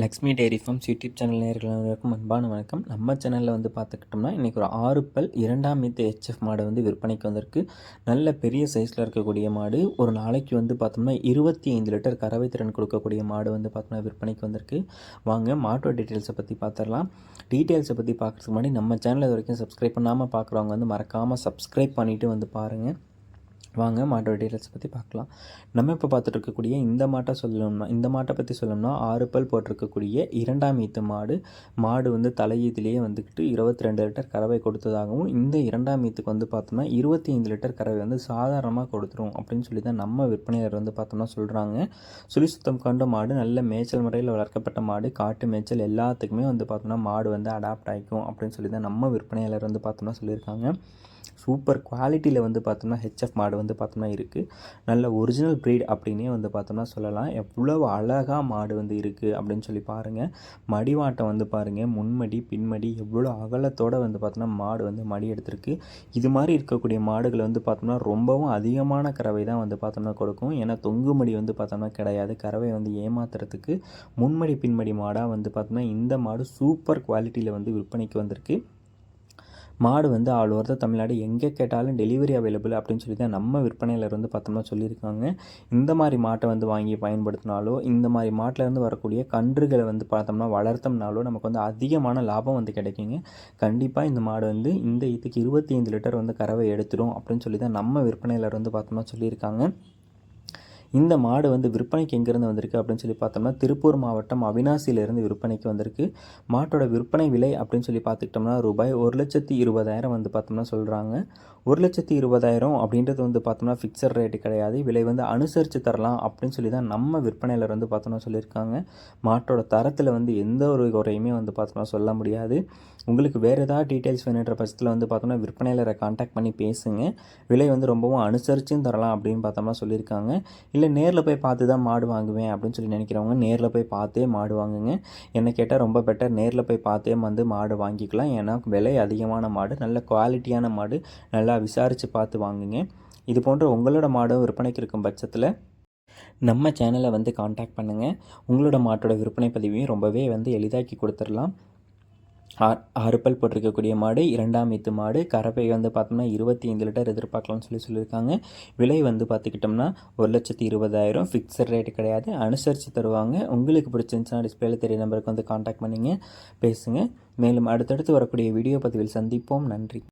Lakshmi dairy farms YouTube channel நேர்களுக்கும் அன்பான வணக்கம். நம்ம சேனலில் வந்து பார்த்துக்கிட்டோம்னா இன்றைக்கி ஒரு ஆறு பல் இரண்டாம் மீத்து ஹெச்எஃப் மாடு வந்து விற்பனைக்கு வந்திருக்கு. நல்ல பெரிய சைஸில் இருக்கக்கூடிய மாடு. ஒரு நாளைக்கு வந்து பார்த்தோம்னா இருபத்தி ஐந்து லிட்டர் கறவை திறன் கொடுக்கக்கூடிய மாடு வந்து பார்த்தோம்னா விற்பனைக்கு வந்திருக்கு. வாங்க மாட்டோட டீட்டெயில்ஸை பற்றி பார்த்துடலாம். டீட்டெயில்ஸை பற்றி பார்க்குறதுக்கு முன்னாடி நம்ம சேனல் இது வரைக்கும் சப்ஸ்கிரைப் பண்ணாமல் பார்க்குறவங்க வந்து மறக்காமல் சப்ஸ்கிரைப் பண்ணிவிட்டு வந்து பாருங்கள் வாங்க மாட்டோட டீட்டெயில்ஸ் பற்றி பார்க்கலாம். நம்ம இப்போ பார்த்துட்டு இருக்கக்கூடிய இந்த மாட்டை சொல்லணும்னா இந்த மாட்டை பற்றி சொல்லணும்னா ஆறு பல் போட்டிருக்கக்கூடிய இரண்டாம் ஈத்து மாடு மாடு வந்து தலையீதிலேயே வந்துக்கிட்டு இருபத்தி ரெண்டு லிட்டர் கறவை கொடுத்ததாகவும் இந்த இரண்டாம் ஈத்துக்கு வந்து பார்த்தோம்னா இருபத்தி ஐந்து லிட்டர் கறவை வந்து சாதாரணமாக கொடுத்துரும் அப்படின்னு சொல்லி தான் நம்ம விற்பனையாளர் வந்து பார்த்தோம்னா சொல்கிறாங்க சுழி சுத்தம் கொண்ட மாடு நல்ல மேய்ச்சல் முறையில் வளர்க்கப்பட்ட மாடு காட்டு மேய்ச்சல் எல்லாத்துக்குமே வந்து பார்த்தோம்னா மாடு வந்து அடாப்ட் ஆகிக்கும் அப்படின்னு சொல்லி தான் நம்ம விற்பனையாளர் வந்து பார்த்தோம்னா சொல்லியிருக்காங்க. சூப்பர் குவாலிட்டியில் வந்து பார்த்தோம்னா ஹெச்எஃப் மாடு வந்து வந்து பார்த்தோம்னா இருக்குது நல்ல ஒரிஜினல் ப்ரீட் அப்படின்னே வந்து பார்த்தோம்னா சொல்லலாம். எவ்வளவு அழகாக மாடு வந்து இருக்குது அப்படின்னு சொல்லி பாருங்கள் மடிவாட்டம் வந்து பாருங்கள் முன்மடி பின்மடி எவ்வளோ அகலத்தோடு வந்து பார்த்தோம்னா மாடு வந்து மடி எடுத்திருக்கு. இது மாதிரி இருக்கக்கூடிய மாடுகள் வந்து பார்த்தோம்னா ரொம்பவும் அதிகமான கறவை தான் வந்து பார்த்தோம்னா கொடுக்கும். ஏன்னா தொங்கு மடி வந்து பார்த்தோம்னா கிடையாது. கறவை வந்து ஏமாத்துறதுக்கு முன்மடி பின்மடி மாடாக வந்து பார்த்தோம்னா இந்த மாடு சூப்பர் குவாலிட்டியில் வந்து விற்பனைக்கு வந்திருக்கு. மாடு வந்து ஆல் ஓவர் த தமிழ்நாடு எங்கே கேட்டாலும் டெலிவரி அவைலபிள் அப்படின்னு சொல்லி தான் நம்ம விற்பனையில் வந்து பார்த்தோம்னா சொல்லியிருக்காங்க. இந்த மாதிரி மாட்டை வந்து வாங்கி பயன்படுத்தினாலோ இந்த மாதிரி மாட்டிலேருந்து வரக்கூடிய கன்றுகளை வந்து பார்த்தோம்னா வளர்த்தோம்னாலோ நமக்கு வந்து அதிகமான லாபம் வந்து கிடைக்குங்க. கண்டிப்பாக இந்த மாடு வந்து இந்த இதுக்கு இருபத்தி ஐந்து லிட்டர் வந்து கறவை எடுத்துடும் அப்படின்னு சொல்லி தான் நம்ம விற்பனையில் இருந்து பார்த்தோம்னா சொல்லியிருக்காங்க. இந்த மாடு வந்து விற்பனைக்கு எங்கேருந்து வந்திருக்கு அப்படின்னு சொல்லி பார்த்தோம்னா திருப்பூர் மாவட்டம் அவினாசியிலேருந்து விற்பனைக்கு வந்திருக்கு. மாட்டோட விற்பனை விலை அப்படின்னு சொல்லி பார்த்துக்கிட்டோம்னா ரூபாய் ஒரு லட்சத்தி இருபதாயிரம் வந்து பார்த்தோம்னா சொல்கிறாங்க ஒரு லட்சத்தி இருபதாயிரம் அப்படின்றது வந்து பார்த்தோம்னா ஃபிக்ஸட் ரேட்டு கிடையாது. விலை வந்து அனுசரித்து தரலாம் அப்படின்னு சொல்லி தான் நம்ம விற்பனையில் வந்து பார்த்தோம்னா சொல்லியிருக்காங்க. மாட்டோட தரத்தில் வந்து எந்த ஒரு குறையுமே வந்து பார்த்தோம்னா சொல்ல முடியாது. உங்களுக்கு வேறு ஏதாவது டீட்டெயில்ஸ் வேணுன்ற பட்சத்தில் வந்து பார்த்தோம்னா விற்பனையாளரை காண்டாக்ட் பண்ணி பேசுங்க. விலை வந்து ரொம்பவும் அனுசரிச்சும் தரலாம் அப்படின்னு பார்த்தோம்னா சொல்லியிருக்காங்க. இல்லை நேரில் போய் பார்த்து தான் மாடு வாங்குவேன் அப்படின்னு சொல்லி நினைக்கிறவங்க நேரில் போய் பார்த்தே மாடு வாங்குங்க. என்ன கேட்டால் ரொம்ப பெட்டர் நேரில் போய் பார்த்தே வந்து மாடு வாங்கிக்கலாம். ஏன்னா விலை அதிகமான மாடு நல்ல குவாலிட்டியான மாடு நல்லா விசாரித்து பார்த்து வாங்குங்க. இது போன்ற உங்களோட மாடும் விற்பனைக்கு இருக்கும் பட்சத்தில் நம்ம சேனலை வந்து காண்டாக்ட் பண்ணுங்கள் உங்களோட மாட்டோட விற்பனை பதிவையும் ரொம்பவே வந்து எளிதாக்கி கொடுத்துடலாம். ஆ ஆறு போட்டிருக்கக்கூடிய மாடு இரண்டாம் ஈத்து மாடு கறப்பை வந்து பார்த்தோம்னா இருபத்தி ஐந்து லிட்டர் எதிர்பார்க்கலாம்னு சொல்லி சொல்லியிருக்காங்க. விலை வந்து பார்த்துக்கிட்டோம்னா ஒரு லட்சத்தி இருபதாயிரம். ஃபிக்ஸட் ரேட்டு கிடையாது. அனுசரித்து தருவாங்க. உங்களுக்கு பிடிச்சிருந்துச்சுன்னா டிஸ்பிளேல தெரிய நம்பருக்கு வந்து காண்டாக்ட் பண்ணிங்க பேசுங்க. மேலும் அடுத்தடுத்து வரக்கூடிய வீடியோ பதிவில் சந்திப்போம். நன்றி.